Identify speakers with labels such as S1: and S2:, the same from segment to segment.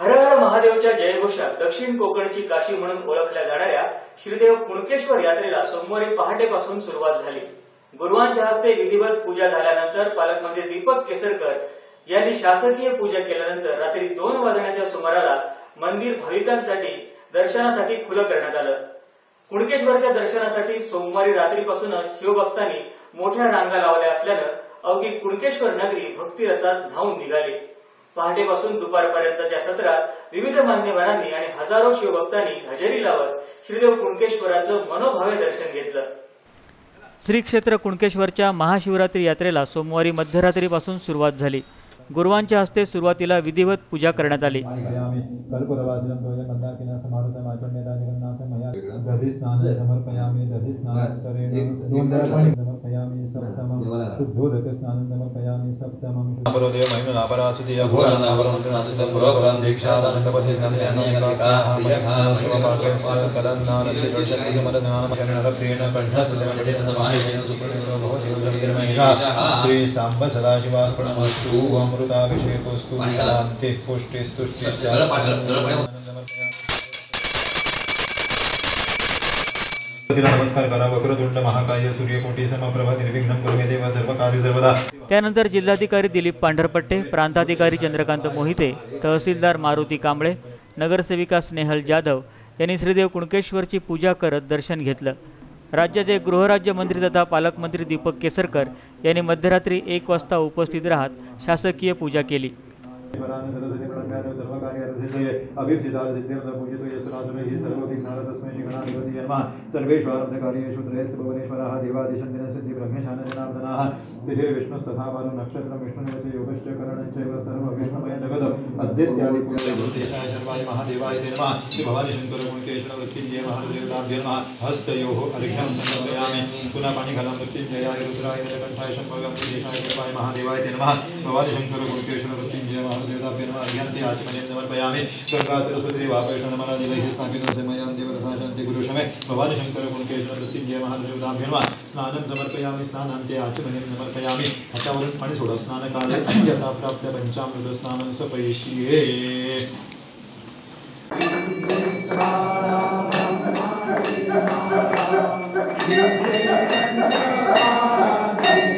S1: हर हर महादेवच्या जयघोषात दक्षिण कोकणची काशी म्हणून ओळखल्या जाणाऱ्या श्रीदेव कुणकेश्वर यात्रेला सोमवारी पहाटेपासून सुरुवात झाली. गुरुवांच्या हस्ते विधिवत पूजा झाल्यानंतर पालकमंत्री दीपक केसरकर यांनी शासकीय पूजा केल्यानंतर रात्री दोन वाजण्याच्या सुमाराला मंदिर भाविकांसाठी दर्शनासाठी खुलं करण्यात आलं. कुणकेश्वरच्या दर्शनासाठी सोमवारी रात्रीपासूनच शिवभक्तांनी मोठ्या रांगा लावल्या असल्यानं अवघी कुणकेश्वर नगरी भक्तिरसात धावून निघाली. पहाटेपासून दुपारपर्यंतच्या सत्रात विविध मान्यवरांनी आणि हजारो शिवभक्तांनी हजेरी लावत श्रीदेव कुणकेश्वराचं मनोभावे दर्शन घेतलं.
S2: श्री क्षेत्र कुणकेश्वरच्या महाशिवरात्री यात्रेला सोमवारी मध्यरात्रीपासून सुरुवात झाली. गुरुवान हस्ते सुरुआती विधिवत पूजा
S3: कर श्री सांब सदाशिवार्पणमस्तु ओम शान्तिः पुष्टिस्तुष्टिः तिला नमस्कार करा वक्रतुंड महाकाय सूर्यकोटी समप्रभा निर्विघ्नं कुरु मे देव सर्व कार्य सर्वदा.
S2: त्यानंतर जिल्हाधिकारी दिलीप पांढरपट्टे प्रांताधिकारी चंद्रकांत मोहिते तहसीलदार मारुती कांबळे नगरसेविका स्नेहल जाधव यांनी श्रीदेव कुणकेश्वरची पूजा करत दर्शन घेतलं. राज्याचे गृहराज्यमंत्री तथा पालकमंत्री दीपक केसरकर यांनी मध्यरात्री एक वाजता उपस्थित राहत शासकीय पूजा केली.
S4: सर्वेश्वरन्धकार्येषु त्रयस्त्रिभुवनेश्वराः देवादिशन् दिनसिद्धि ब्रह्मेशानजनार्दनाः दिधिर्विष्णुस्तथा बालु नक्षत्रं विष्णुनश्च योगश्च करणञ्चैव सर्वं विष्णुमयं जगत् अद्यत्यादि पुण्यदेवदेशाय सर्वाय महादेवाय ते नमः श्री नमः महादेवाय ते नमः भवानी शंकर वामदेवताभ्यनमाभ्यन्ते आचमयं समर्पयामि गङ्गा सरस्वती वापेषणमरादिवैः स्थापितोऽसमयां देवता शान्ति गुरुषमे भवान् शङ्करपुण्केश्वर मृत्युञ्जय महादेवताभ्यन्वा स्नानं समर्पयामि स्नानान्ते आचमयं समर्पयामि हातावरून पाणी सोडा स्नानकाले यथा प्राप्त पञ्चामृत स्नानं सपयिष्ये Thank you.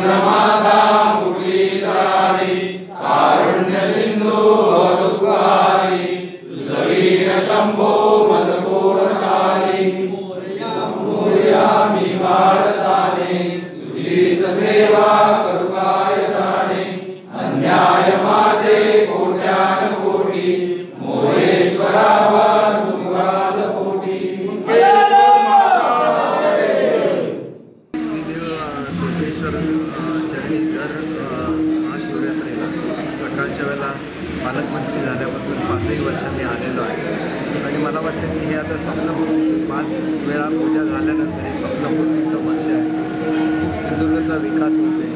S5: Brahma सिंदूर यात्रेला सकाळच्या वेळेला पालकमंत्री झाल्यापासून पाचही वर्ष मी आलेलो आहे. आणि मला वाटतं की हे आता स्वप्नपूर्ती पाच वेळा पूजा झाल्यानंतर हे स्वप्नपूर्तीचं वर्ष आहे. सिंधुदुर्गचा विकास होते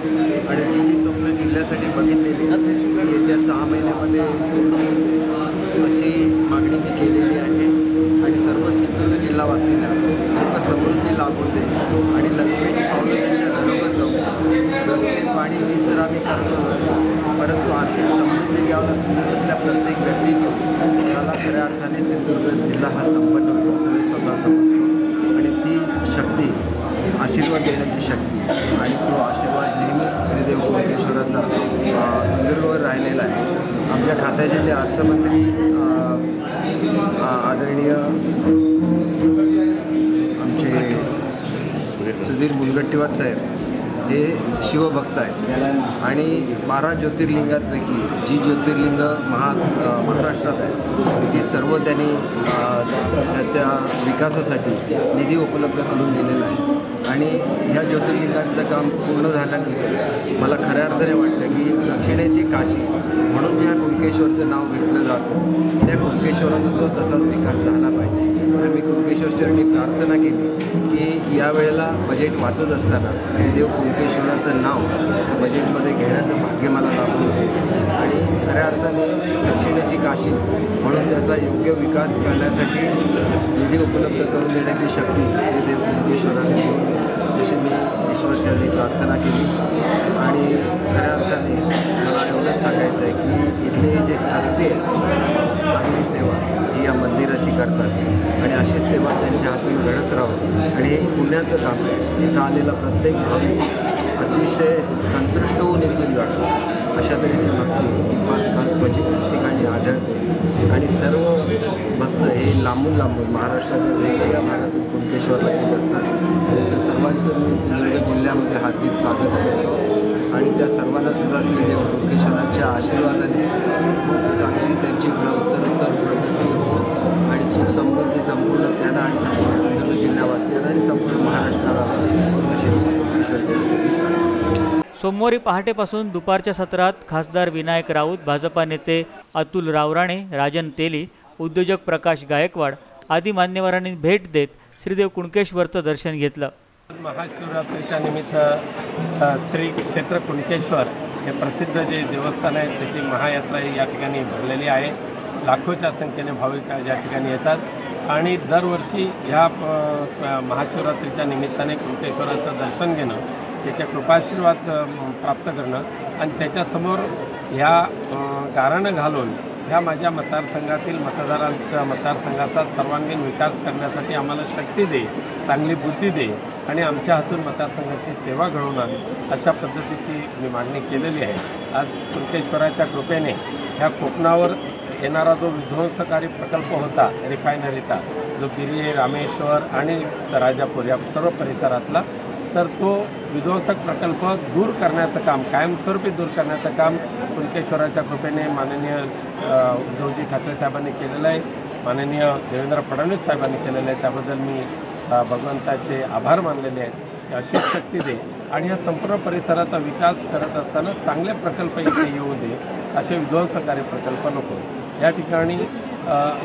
S5: आणि ती जी स्वप्न जिल्ह्यासाठी बघितलेली येत्या सहा महिन्यामध्ये पूर्ण अशी मागणी मी केलेली आहे. आणि सर्व सिंधुदुर्ग जिल्हावासींना सुख समृद्धी आणि चांगलं आम्ही परंतु आर्थिक समृद्धी घ्यावं सिंधुदुर्गातल्या प्रत्येक व्यक्तीची मला खऱ्या अर्थाने सिंधुदुर्ग जिल्हा हा संपन्न होतो स्वतः समजतो. आणि ती शक्ती आशीर्वाद देण्याची शक्ती आणि तो आशीर्वाद नेहमी श्रीदेव कोटेश्वराचा सिंधुदुर्गवर राहिलेला आहे. आमच्या खात्याचे जे अर्थमंत्री आदरणीय आमचे सुधीर मुनगट्टीवार साहेब हे शिवभक्त आहेत. आणि बारा ज्योतिर्लिंगांपैकी जी ज्योतिर्लिंग महा महाराष्ट्रात आहे ती सर्व त्यांनी त्याच्या विकासासाठी निधी उपलब्ध करून दिलेला आहे. आणि ह्या ज्योतिर्लिंगाचं काम पूर्ण झाल्यानंतर मला खऱ्या अर्थाने वाटलं की दक्षिणेची काशी म्हणून ज्या कुणकेश्वरचं नाव घेतलं जातं. त्या कुणकेश्वराचा सुद्धा तसाच विकास झाला पाहिजे. आणि मी कुणकेश्वरचरणी प्रार्थना केली की यावेळेला बजेट वाचत असताना श्रीदेव कुणकेश्वराचं नाव त्या बजेटमध्ये घेण्याचं भाग्य मला लाभलं. होते आणि खऱ्या अर्थाने दक्षिणेची काशी म्हणून त्याचा योग्य विकास करण्यासाठी निधी उपलब्ध करून देण्याची शक्ती श्रीदेव कुणकेश्वराने जशी मी ईश्वरचरणी प्रार्थना केली. आणि खऱ्या अर्थाने मला एवढंच सांगायचं आहे की इथले जे ट्रस्टी आहेत चांगली सेवा ही या मंदिराची करतात. आणि अशी सेवा त्यांच्या हातून घडत राहू आणि हे पुण्याचं काम आहे. इथं आलेला प्रत्येक भाविक अतिशय संतुष्ट होऊन इथून वाटतो अशा तऱ्हेची भक्ती ही फार क्वचित ठिकाणी आढळते. आणि सर्व भक्त हे लांबून लांबून महाराष्ट्रातील वेगवेगळ्या सिंधुदुर्ग जिल्ह्यामध्ये हार्दिक स्वागत करतो आणि त्या सर्वांना सुद्धा श्रीदेव कुणकेश्वरांच्या आशीर्वादाने चांगली त्यांची उत्तरोत्तर प्रगती आणि सुख समृद्धी संपूर्ण त्यांना आणि संपूर्ण सिंधुदुर्ग जिल्हावासियांना आणि संपूर्ण महाराष्ट्राला अशी
S2: सोमवारी पहाटेपासून दुपारच्या सत्रात खासदार विनायक राऊत भाजपा नेते अतुल रावराणे राजन तेली उद्योजक प्रकाश गायकवाड आदी मान्यवरांनी भेट देत श्रीदेव कुणकेश्वरचं दर्शन घेतलं.
S6: महाशिवरात्रीच्या निमित्त श्री क्षेत्र कुणकेश्वर हे प्रसिद्ध जे देवस्थान आहे त्याची महायात्रा ही या ठिकाणी भरलेली आहे. लाखोच्या संख्येने भाविक या ठिकाणी येतात. आणि दरवर्षी ह्या महाशिवरात्रीच्या निमित्ताने कुणकेश्वराचं दर्शन घेणं त्याच्या कृपाशीर्वाद प्राप्त करणं आणि त्याच्यासमोर ह्या अ, गारणं घालून ह्या माझ्या मतदारसंघातील मतदारांचा मतदारसंघाचा सर्वांगीण विकास करण्यासाठी आम्हाला शक्ती दे चांगली बुद्धी दे. आणि आमच्या हातून मतदारसंघाची सेवा घडवून आली. अशा पद्धतीची मी मागणी केलेली आहे. आज कुणकेश्वराच्या कृपेने ह्या कोकणावर येणारा जो विध्वंसकारी प्रकल्प होता रिफायनरीचा जो गिरी रामेश्वर आणि राजापूर या सर्व परिसरातला तर तो विध्वंसक प्रकल्प दूर करण्याचं काम कायमस्वरूपी दूर करण्याचं काम कुणकेश्वराच्या कृपेने माननीय उद्धवजी ठाकरे साहेबांनी केलेलं आहे. माननीय देवेंद्र फडणवीस साहेबांनी केलेलं आहे. त्याबद्दल मी भगवंताचे आभार मानलेले आहेत. अशी शक्ती दे आणि या संपूर्ण परिसराचा विकास करत असताना चांगले प्रकल्प इथे येऊ दे असे विध्वंसकारी प्रकल्प नको. या ठिकाणी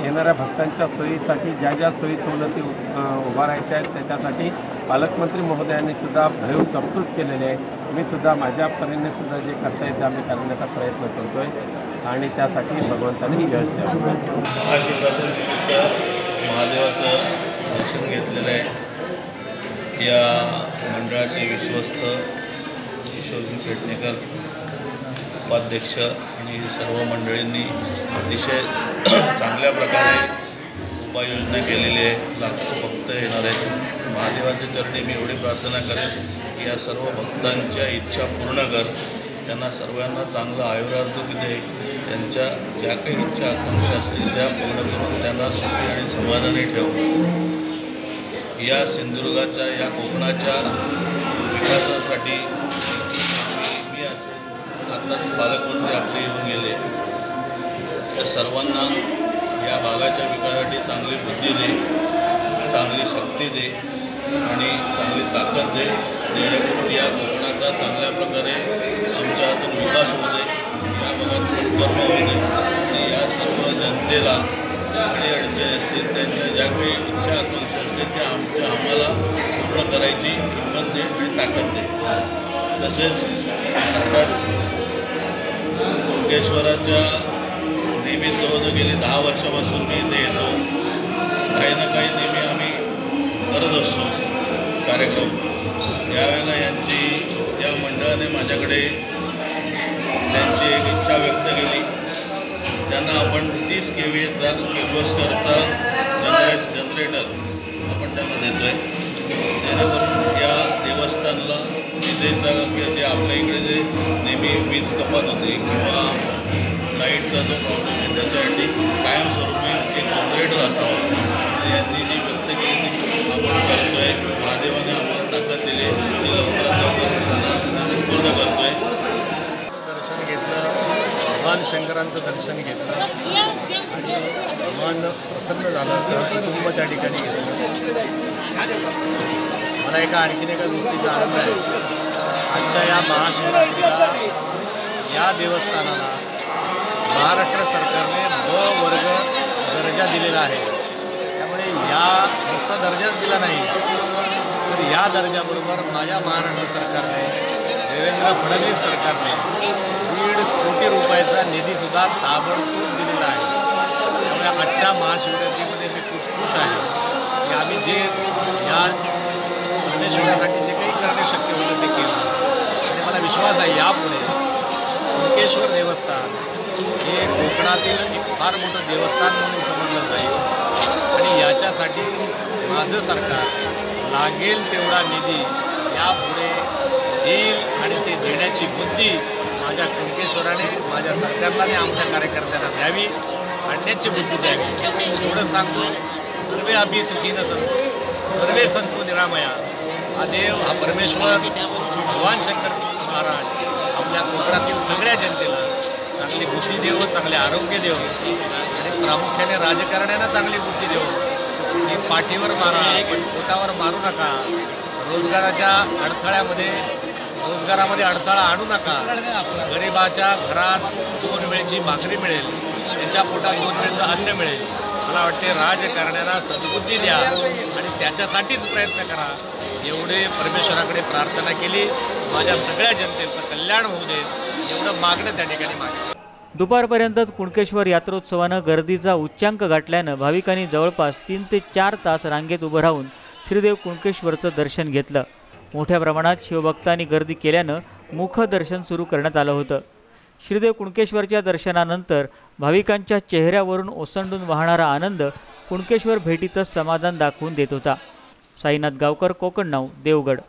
S6: येणाऱ्या भक्तांच्या सोयीसाठी ज्या ज्या सोयी सवलती उभा उभारायच्या आहेत त्याच्यासाठी पालकमंत्री महोदयांनी सुद्धा भरीव तरतूद केलेली आहे. मी सुद्धा माझ्या परीने सुद्धा जे करता येते आम्ही करण्याचा प्रयत्न करतो आहे आणि त्यासाठी भगवंताने यश द्यावं.
S7: महादेवाचं दर्शन घेतलेलं आहे. या मंडळाचे विश्वस्त ईश्वरजी पेटणेकर उपाध्यक्ष आणि सर्व मंडळींनी अतिशय चांगल्या प्रकारे उपाययोजना केलेली आहे. लाखो भक्त येणार आहेत. महादेवाच्या चरणी मी एवढी प्रार्थना करेन की या सर्व भक्तांच्या इच्छा पूर्ण कर. त्यांना सर्वांना चांगलं आयुरार्थ दे. त्यांच्या ज्या काही इच्छा आकांक्षा असतील त्या पूर्ण करून त्यांना सुखी आणि समाधानी ठेव. या सिंधुदुर्गाच्या या कोकणाच्या विकासासाठी मी असे आत्ताच पालकमंत्री आपले येऊन गेले. त्या सर्वांना या भागाच्या विकासासाठी चांगली बुद्धी दे चांगली शक्ती दे आणि चांगली ताकद दे. जेणेकरून या कोकणाचा चांगल्या प्रकारे आमच्या हातून विकास होऊ दे. या भागात संपर्क होऊ दे. आणि या सर्व जनतेला आणि अडचणी असतील त्यांच्या ज्या काही इच्छा असते ते आमच्या आम्हाला पूर्ण करायची हिंमत दे आणि ताकद दे. तसेच आत्ताच कुणकेश्वराच्या नेहमी जवळजवळ गेली दहा वर्षापासून मी इथे येतो. काही ना काही नेहमी आम्ही करत असतो कार्यक्रम. यावेळेला यांची या मंडळाने माझ्याकडे त्यांची एक इच्छा व्यक्त केली. त्यांना आपण तीस के व्हीचा किर्लोस्करचा जनरेट जनरेटर आपण त्यांना देतो आहे जेणेकरून या देवस्थानला विजेचा किंवा जे आपल्या इकडे जे नेहमी वीज कपात होते किंवा लाईटचा जो प्रॉब्लेम आहे त्याच्यासाठी कायमस्वरूपी एक ऑपरेटर असावा. यांनी जी व्यक्त केली ती आपण करतो आहे
S8: भगवान शंकरांचं दर्शन घेतलं. आणि भगवान प्रसन्न झालं कुटुंब त्या ठिकाणी घेतलं मला एका आणखीन एका गोष्टीचा आनंद आहे. आजच्या या महाशिवरात्रीला या देवस्थानाला महाराष्ट्र सरकारने ब वर्ग दर्जा दिलेला आहे. त्यामुळे या नुसता दर्जाच दिला नाही तर या दर्जाबरोबर माझ्या महाराष्ट्र सरकारने देवेंद्र फडणवीस सरकारने दीड कोटी रुपयाचा निधीसुद्धा ताबडतोब दिलेला आहे. त्यामुळे आजच्या महाशिवरात्रीमध्ये मी खूप खुश आहे की आम्ही जे या ज्ञानेश्वरासाठी जे काही करणे शक्य होतं ते केलं आणि मला विश्वास आहे यापुढे कुणकेश्वर देवस्थान हे कोकणातील एक फार मोठं देवस्थान म्हणून समजलं जाईल. आणि याच्यासाठी माझं सरकार लागेल तेवढा निधी यापुढे देईल आणि ते देण्याची बुद्धी माझ्या कुणकेश्वराने माझ्या सरकारला आणि आमच्या कार्यकर्त्यांना द्यावी आणण्याची बुद्धी द्यावी. एवढं सांगतो सर्वे अभि सुखीनं संतो सर्वे संतो निरामया. हा देव हा परमेश्वर भगवान शंकर महाराज आपल्या कोकणातील सगळ्या जनतेला चांगली बुद्धी देव चांगले आरोग्य देव आणि प्रामुख्याने राजकारण्यांना चांगली बुद्धी देव. पाठीवर मारा पण पोटावर मारू नका. रोजगाराच्या अडथळ्यामध्ये रोजगारामध्ये अडथळा आणू नका. गरिबाच्या घरात दोन वेळची भाकरी मिळेल. त्यांच्या पोटात दोन वेळचं अन्न मिळेल. मला वाटते राजकारण्याला सद्बुद्धी द्या आणि त्याच्यासाठीच प्रयत्न करा. एवढे परमेश्वराकडे प्रार्थना केली. माझ्या सगळ्या जनतेचं कल्याण होऊ दे. एवढं मागणं त्या ठिकाणी मागितलं
S2: दुपारपर्यंतच कुणकेश्वर यात्रोत्सवानं गर्दीचा उच्चांक गाठल्यानं भाविकांनी जवळपास तीन ते चार तास रांगेत उभं राहून श्रीदेव कुणकेश्वरचं दर्शन घेतलं. मोठ्या प्रमाणात शिवभक्तांनी गर्दी केल्यानं मुखदर्शन सुरू करण्यात आलं होतं. श्रीदेव कुणकेश्वरच्या दर्शनानंतर भाविकांच्या चेहऱ्यावरून ओसंडून वाहणारा आनंद कुणकेश्वर भेटीतच समाधान दाखवून देत होता. साईनाथ गावकर कोकण नाव देवगड.